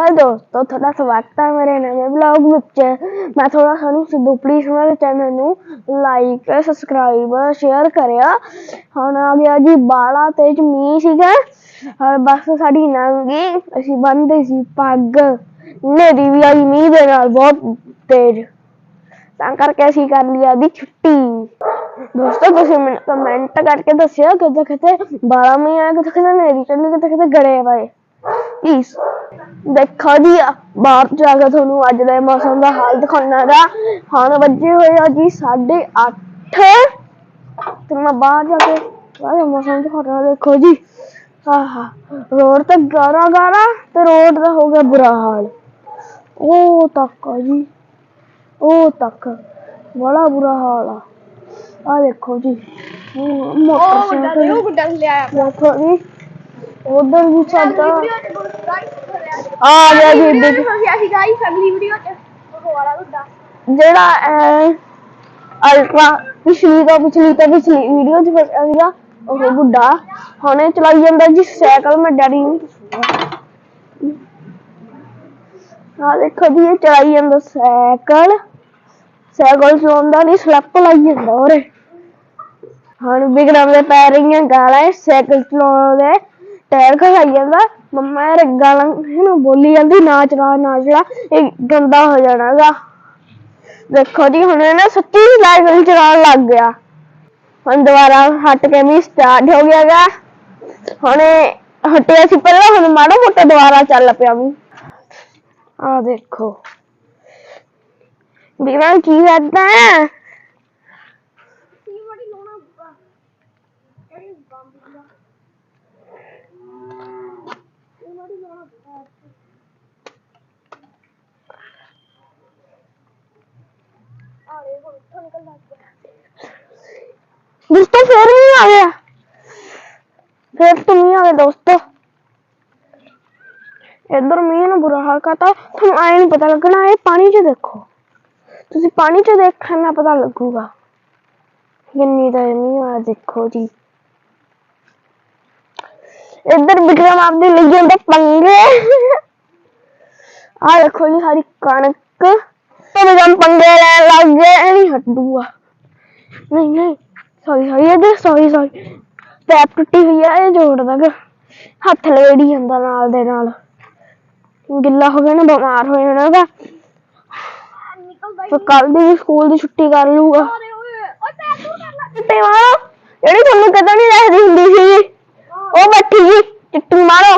ਅਕਾਲ ਦੋਸਤੋ, ਤੁਹਾਡਾ ਸਵਾਗਤ ਹੈ ਮੇਰੇ ਨਵੇਂ ਵਲੌਗ ਵਿੱਚ। ਮੈਂ ਥੋੜਾ ਸਾਨੂੰ ਸਿੱਧੂ ਪਲੀਜ਼ ਮੇਰੇ ਚੈਨਲ ਨੂੰ ਲਾਈਕ ਸਬਸਕ੍ਰਾਈਬ ਸ਼ੇਅਰ ਕਰਿਆ। ਹੁਣ ਆ ਗਿਆ ਜੀ ਬਾਲਾ ਤੇਜ ਮੀਂਹ ਸੀਗਾ ਔਰ ਬਸ ਸਾਡੀ ਨੰਗੀ, ਅਸੀਂ ਬੰਨਦੇ ਸੀ ਪੱਗ। ਨੇਰੀ ਵੀ ਆਈ ਮੀਂਹ ਦੇ ਨਾਲ, ਬਹੁਤ ਤੇਜ਼। ਤਾਂ ਕਰਕੇ ਅਸੀਂ ਕਰ ਲਿਆ ਦੀ ਛੁੱਟੀ। ਦੋਸਤੋ, ਤੁਸੀਂ ਮੈਨੂੰ ਕਮੈਂਟ ਕਰਕੇ ਦੱਸਿਓ ਕਿਤੇ ਕਿਤੇ ਬਾਲਾ ਮੀਂਹ ਆਇਆ ਕਿਤੇ ਕਿਤੇ ਨੇਰੀ ਚੱਲੀ ਕਿਤੇ ਕਿਤੇ ਗੜੇ ਪਏ ਪਲੀਜ਼ ਦੇਖੋ ਜੀ ਬਾਹਰ ਜਾ ਕੇ ਤੁਹਾਨੂੰ ਅੱਜ ਦੇ ਮੌਸਮ ਦਾ ਹਾਲ ਦਿਖਾਉਣਾ ਦਾ ਹੁਣ ਵੱਜੇ ਹੋਏ ਆ ਜੀ 8:30 ਤੇ ਮੈਂ ਬਾਹਰ ਜਾ ਕੇ ਬਾਹਰ ਮੌਸਮ ਦਿਖਾਉਣਾ ਦੇਖੋ ਜੀ। ਆਹਾ ਰੋਡ ਤੇ ਗਾਰਾ ਗਾਰਾ ਤੇ ਰੋਡ ਦਾ ਹੋ ਗਿਆ ਬੁਰਾ ਹਾਲ। ਉਹ ਤੱਕ ਆ ਜੀ ਉਹ ਤੱਕ। ਬੜਾ ਬੁਰਾ ਹਾਲ ਆ। ਆ ਦੇਖੋ ਜੀ ਉਹ ਮੋਟਰਸਾਈਕਲ ਗੁੱਡਾ ਲਿਆ ਦੇਖੋ ਜੀ। ਉਧਰ ਵੀ ਸਾਡਾ ਆ ਗਿਆ ਜੀ ਵੀਡੀਓ ਦੇਖ- ਚ ਫਸਿਆ ਸੀ ਗਾਈਸ ਅਗਲੀ ਵੀਡੀਓ ਚ। ਉਹ ਵਾਲਾ ਗੁੱਡਾ ਜਿਹੜਾ ਅਲਟਰਾ ਪਿਛਲੀ ਤੋਂ ਪਿਛਲੀ ਤੋਂ ਪਿਛਲੀ ਵੀਡੀਓ ਚ ਫਸਿਆ ਸੀਗਾ ਉਹ ਬੁੱਢਾ ਹੁਣੇ ਚਲਾਈ ਜਾਂਦਾ ਜੀ ਸਾਈਕਲ ਮੈਂ ਡੈਡੀ ਨੂੰ ਆ ਦੇਖੋ ਜੀ ਇਹ ਚਲਾਈ ਜਾਂਦਾ ਸਾਈਕਲ। ਸਾਈਕਲ ਚਲਾਉਂਦਾ ਨਹੀਂ ਸਲੈਪ ਲਾਈ ਜਾਂਦਾ ਉਹਰੇ ਹੁਣ ਬਿਗੜਾਂ ਦੇ ਪੈ ਰਹੀਆਂ ਗਾਲਾਂ ਸਾਈਕਲ ਚਲਾਉਣ ਦੇ ਟਾਇਰ ਖਸਾਈ ਜਾਂਦਾ, ਮੰਮਾ ਯਾਰ ਗਾਲਾਂ ਇਹਨੂੰ ਬੋਲੀ ਜਾਂਦੀ, ਨਾ ਚਲਾ ਨਾ ਚਲਾ, ਇਹ ਗੰਦਾ ਹੋ ਜਾਣਾਗਾ। ਦੇਖੋ ਜੀ, ਹੁਣ ਇਹ ਨਾ ਸੱਚੀ ਸਾਈਕਲ ਚਲਾਉਣ ਲੱਗ ਗਿਆ। ਹੁਣ ਦੁਬਾਰਾ ਹਟ ਕੇ ਵੀ ਸਟਾਰਟ ਹੋ ਗਿਆਗਾ ਹੁਣ ਹਟਿਆ ਸੀ ਪਹਿਲਾਂ, ਹੁਣ ਮਾੜਾ ਮੋਟਾ ਦੁਬਾਰਾ ਚੱਲ ਪਿਆ ਵੀ। ਆ ਦੇਖੋ। ਬਿਨਾਂ ਕੀ ਕਰਦਾ ਹੈ ਕੀ ਬੜੀ ਲੋਣਾ ਗੁੱਡਾ ਇਹ ਬੰਬ ਗੁੱਡਾ ਇਹ ਬੜੀ ਲੋਣਾ ਗੁੱਡਾ ਆਰੇ ਹੁਣ ਇੱਥੋਂ ਨਿਕਲ ਲੱਗ ਗਿਆ ਦੋਸਤੋ ਫੇਰ ਨਹੀਂ ਆ ਆ ਗਿਆ ਦੋਸਤੋ। ਇਧਰ ਮੀਂਹ ਨੂੰ ਬੁਰਾ ਹਾਲ ਕਰਤਾ। ਤੁਹਾਨੂੰ ਆਏ ਨਹੀਂ ਪਤਾ ਲੱਗਣਾ, ਇਹ ਪਾਣੀ 'ਚ ਦੇਖੋ। ਤੁਸੀਂ ਪਾਣੀ 'ਚ ਦੇਖਣ ਨਾਲ ਪਤਾ ਲੱਗੂਗਾ। ਕਿੰਨੀ ਦਾ ਮੀਂਹ ਆ, ਦੇਖੋ ਜੀ। ਇੱਧਰ ਵਿਕਰਮ ਆਪਦੇ ਲਈ ਜਾਂਦਾ ਪੰਗੇ। ਆ ਦੇਖੋ ਜੀ ਸਾਡੀ ਕਣਕ। ਤੇ ਵਿਕਰਮ ਪੰਗੇ ਲੈਣ ਲੱਗ ਗਿਆ ਇਹ ਨਹੀਂ ਹਟੂਗਾ ਨਹੀਂ ਨਹੀਂ ਸੌਰੀ ਸੌਰੀ ਇਹਦੇ ਸੌਰੀ ਸੌਰੀ ਪੈਪ ਟੁੱਟੀ ਹੋਈ ਆ ਇਹ ਜੋੜਦਾ ਗਾ ਹੱਥ ਲੇੜੀ ਜਾਂਦਾ ਨਾਲ ਦੇ ਨਾਲ। ਗਿੱਲਾ ਹੋ ਗਿਆ ਨਾ ਬਿਮਾਰ ਹੋ ਨਿਕਲਦਾ ਹੀ ਫਿਰ ਕੱਲ ਦੀ ਵੀ ਸਕੂਲ ਦੀ ਛੁੱਟੀ ਕਰ ਲੂਗਾ ਆਰੇ ਓਏ ਓਏ ਪੈਰ ਦੂਰ ਕਰ ਲੈ। ਚਿੱਟੇ ਮਾਰੋ। ਜਿਹੜੀ ਤੁਹਾਨੂੰ ਕਦੋਂ ਨਹੀਂ ਦੇਖਦੀ ਹੁੰਦੀ ਸੀ। ਉਹ ਬੈਠੀ ਜੀ ਚਿੱਟੂ ਮਾਰੋ।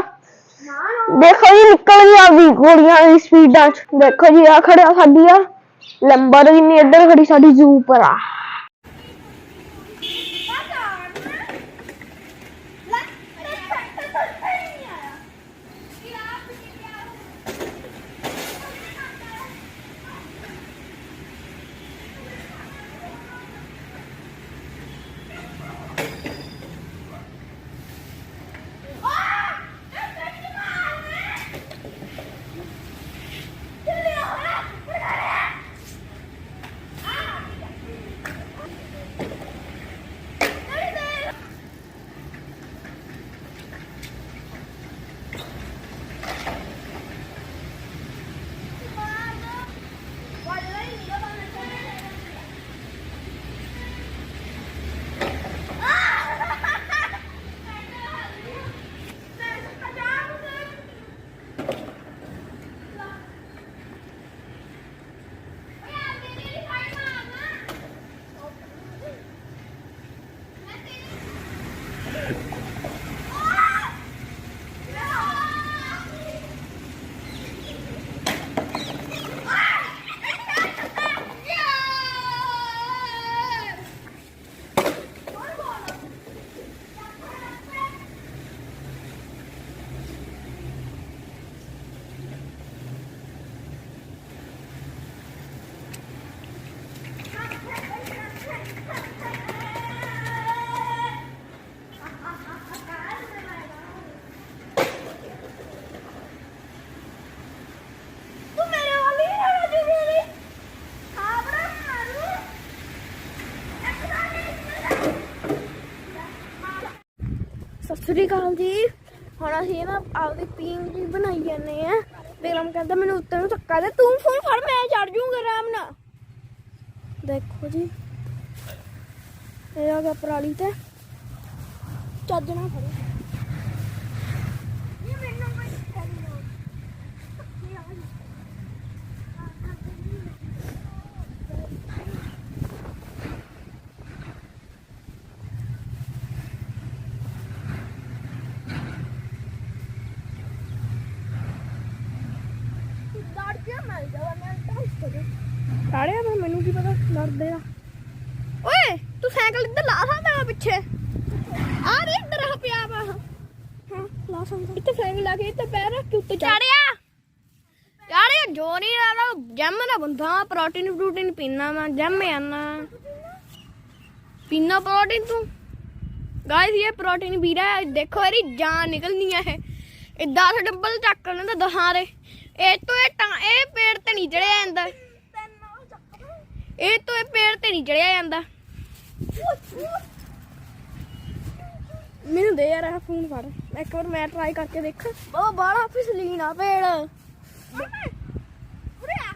ਦੇਖੋ ਜੀ, ਨਿਕਲ ਗਈ ਆਪਦੀ ਗੋਲੀਆਂ ਦੀ ਸਪੀਡਾਂ ਚ ਦੇਖੋ ਜੀ ਆ ਖੜਿਆ ਸਾਡੀ ਆ। ਲੰਬਰ ਲੰਬਰਗਿਨੀ ਇੱਧਰ ਖੜੀ, ਸਾਡੀ ਜ਼ੂ ਪਰ ਆ ਤੂੰ ਮੇਰੇ ਵੱਲ ਹੀ ਨਾ ਜੂਗੀ ਵੀ ਖਾਬੜਾ ਮਾਰੂ ਸਤਿ ਸ੍ਰੀ ਅਕਾਲ ਜੀ। ਹੁਣ ਅਸੀਂ ਨਾ ਆਪਦੀ ਪੀਂਗ ਜੀ ਬਣਾਈ ਜਾਂਦੇ ਆ। ਬਿਕਰਮ ਕਹਿੰਦਾ ਮੈਨੂੰ ਉੱਤੇ ਨੂੰ ਧੱਕਾ ਦੇ। ਤੂੰ ਫੋਨ ਫੜ, ਮੈਂ ਚੜ ਜੂੰਗਾ ਆਰਾਮ ਨਾਲ। ਦੇਖੋ ਜੀ। ਇਹ ਆ ਗਿਆ ਪਰਾਲੀ ਤੇ। ਚੱਜ ਨਾਲ ਫੜੋ ਇਹ ਮੈਨੂੰ ਕੋਈ ਕਰਨਾ ਮੈਂ ਸਾੜਿਆ ਤਾਂ ਮੈਨੂੰ ਕੀ ਪਤਾ ਡਰਦੇ ਆ। ਓਏ ਤੂੰ ਸਾਈਕਲ ਇੱਧਰ ਲਾ ਸਕਦਾ ਵਾ ਪਿੱਛੇ। ਆ ਦੇ ਇੱਧਰ ਆ ਪਿਆ ਵਾ। ਹਾਂ ਲਾ ਸਕਦਾ। ਇੱਥੇ ਸਾਈਕਲ ਲਾ ਕੇ ਇੱਥੇ ਪੈਰ ਰੱਖ ਕੇ ਉੱਤੇ ਚੜਿਆ ਚੜਿਆ ਜੋ ਨਹੀਂ ਆਦਾ ਜੰਮ ਦਾ ਬੰਦਾ। ਪ੍ਰੋਟੀਨ ਪ੍ਰੋਟੀਨ ਪੀਣਾ ਵਾ ਜੰਮ ਆਣਾ ਪੀਣਾ ਪ੍ਰੋਟੀਨ ਤੂੰ? ਗਾਇਸ ਇਹ ਪ੍ਰੋਟੀਨ ਹੈ। ਦੇਖੋ ਇਹਦੀ ਜਾਨ ਨਿਕਲਣੀ ਹੈ ਇਹ। 10 ਡੰਬਲ ਚੱਕ ਲੈਂਦਾ ਦਹਾਂ ਦੇ। ਇਹ ਤੋਂ ਇਹ ਤਾਂ ਇਹ ਨਹੀਂ ਚੜਿਆ ਜਾਂਦਾ। ਇਹ ਤੋਂ ਇਹ ਪੇੜ ਤੇ ਨਹੀਂ ਚੜਿਆ ਜਾਂਦਾ। ਮੈਨੂੰ ਦੇ ਯਾਰ ਇਹ ਫੋਨ ਫੜ। ਇੱਕ ਵਾਰ ਮੈਂ ਟਰਾਈ ਕਰਕੇ ਦੇਖ। ਉਹ ਬਾਹਲਾ ਫਿਸਲੀਨ ਆ ਪੇੜ ਆ ਗਿਆ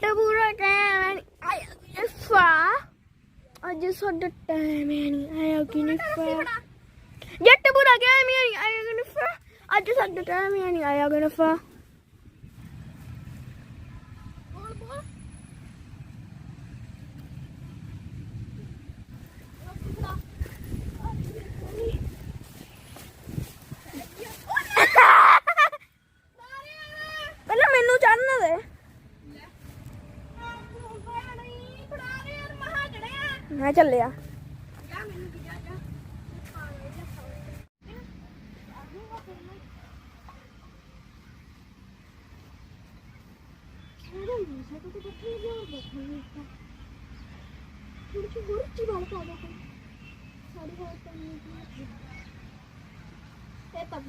ਗਿਆ ਪੂਰਾ ਟਾਈਮ ਆਇਆ ਫਾ ਅੱਜ ਸਾਡਾ ਟਾਈਮ ਹੈ ਨਹੀਂ ਆਇਆ ਕਿ ਨਹੀਂ ਫਾ ਜੱਟ ਪੂਰਾ ਟਾਈਮ ਹੈ ਨਹੀਂ ਆਇਆ ਅੱਜ ਸਾਡਾ ਟਾਈਮ ਹੈ ਨਹੀਂ ਆਇਆ ਕਿ ਨਹੀਂ ਫਾ ਬੋਲ ਬੋਲ ਪਹਿਲਾਂ ਮੈਨੂੰ ਚੜਨ ਦੇ ਮੈਂ ਚੱਲਿਆ ਇਹ ਤਾਂ